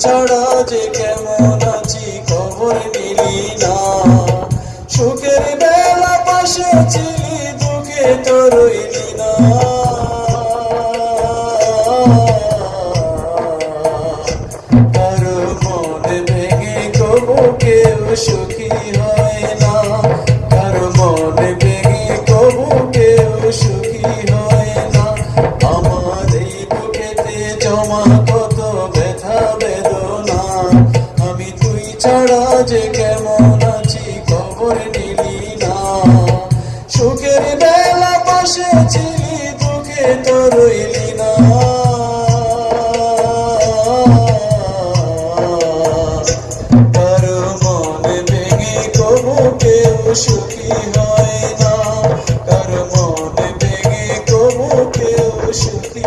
ছাড়া যে কেমন আছি, খবর নিলি না। সুখের বেলা পাশে ছিলি, দুঃখে তো রইলি না। সুখী হয় না। কবু সুখী হয় না। জমা কত ছাড়া যে কেমন আছি? খবর নিলি না। সুখের বেলা বসেছিলি দুঃখে তো রইলি না। কারও মন ভেঙে কবু কেউ সুখী হয় না। কারও মন ভেঙে কবু কেউ সুখী